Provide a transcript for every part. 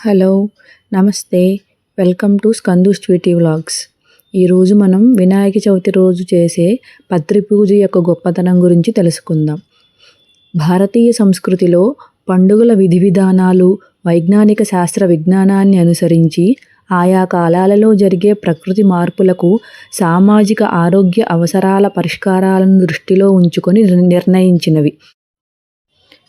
Hello నమస్తే. Welcome to Skandu sweety vlogs. ఈరోజు మనం వినాయక చవితి రోజు చేసే పత్రి పూజ యొక్క గొప్పతనం గురించి తెలుసుకుందాం. భారతీయ సంస్కృతిలో పండుగల విధి విధానాలు వైజ్ఞానిక శాస్త్ర విజ్ఞానాన్ని అనుసరించి ఆయా కాలాలలో జరిగే ప్రకృతి మార్పులకు సామాజిక ఆరోగ్య అవసరాల పరిష్కారాలను దృష్టిలో ఉంచుకొని నిర్ణయించినవి.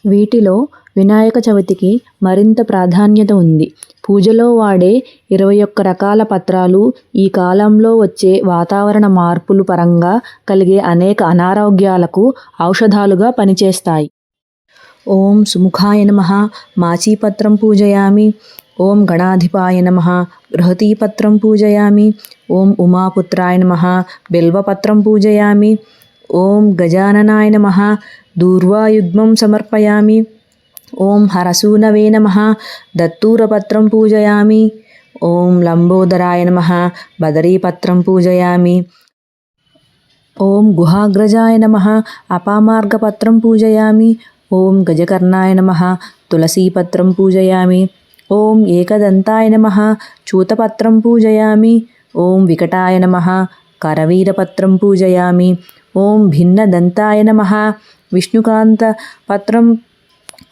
వీటిలో వినాయక చవితికి మరింత ప్రాధాన్యత ఉంది. పూజలో వాడే ఇరవై ఒక్క రకాల పత్రాలు ఈ కాలంలో వచ్చే వాతావరణ మార్పులు పరంగా కలిగే అనేక అనారోగ్యాలకు ఔషధాలుగా పనిచేస్తాయి. ఓం సుముఖాయ నమ మాచీపత్రం పూజయామి. ఓం గణాధిపాయ నమ బృహతీపత్రం పూజయామి. ఓం ఉమాపుత్రాయ నమ బిల్వపత్రం పూజయామి. ఓం గజాననాయ నమ దూర్వాయుగ్మం సమర్పయామి. ఓం హరసూనవే నమ. దత్తూరపత్రం పూజయామి. ఓం లంబోదరాయ నమ. బదరీపత్రం పూజయామి. ఓం గుహాగ్రజాయ నమ. అపామార్గపత్రం పూజయామి. ఓం గజకర్ణాయ నమ. తులసీపత్రం పూజయామి. ఓం ఏకదంతాయ నమ. చూతపత్రం పూజయామి. ఓం వికటాయ నమ. కరవీరపత్రం పూజయామి. ఓం భిన్నదంతాయ నమ. విష్ణుకాంత పత్రం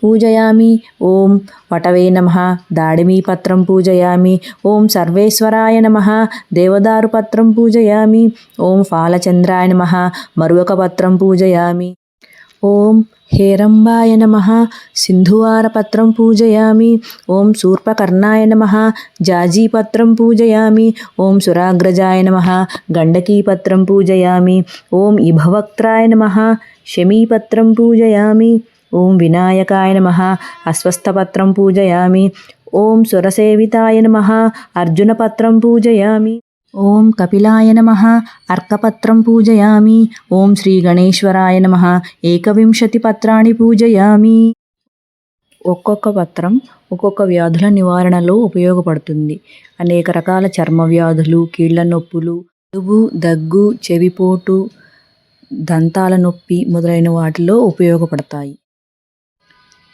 పూజయామి. ఓం వటవే నమ. దాడిమీపత్రం పూజయామి. ఓం సర్వేశ్వరాయ నమ. దేవదారుపత్రం పూజయామి. ఓం ఫాలచంద్రాయ నమ. మరువకపత్రం పూజయామి. ఓం హేరంబాయ నమ. సింధువారపత్రం పూజయామి. ఓం శూర్పకర్ణాయ నమ. జాజీపత్రం పూజయామి. ఓం సురాగ్రజాయ నమ. గండకీపత్రం పూజయామి. ఓం ఇభవక్త్రాయ నమ. శమీపత్రం పూజయామి. ఓం వినాయకాయ నమ అస్వస్థపత్రం పూజయామి. ఓం సురసేవితాయ నమ అర్జునపత్రం పూజయామి. ఓం కపిలాయ నమ అర్కపత్రం పూజయామి. ఓం శ్రీ గణేశ్వరాయ నమ ఏకవింశతి పత్రాన్ని పూజయామి. ఒక్కొక్క పత్రం ఒక్కొక్క వ్యాధుల నివారణలో ఉపయోగపడుతుంది. అనేక రకాల చర్మ వ్యాధులు కీళ్ళ నొప్పులు జలుబు దగ్గు చెవిపోటు దంతాల నొప్పి మొదలైన వాటిలో ఉపయోగపడతాయి.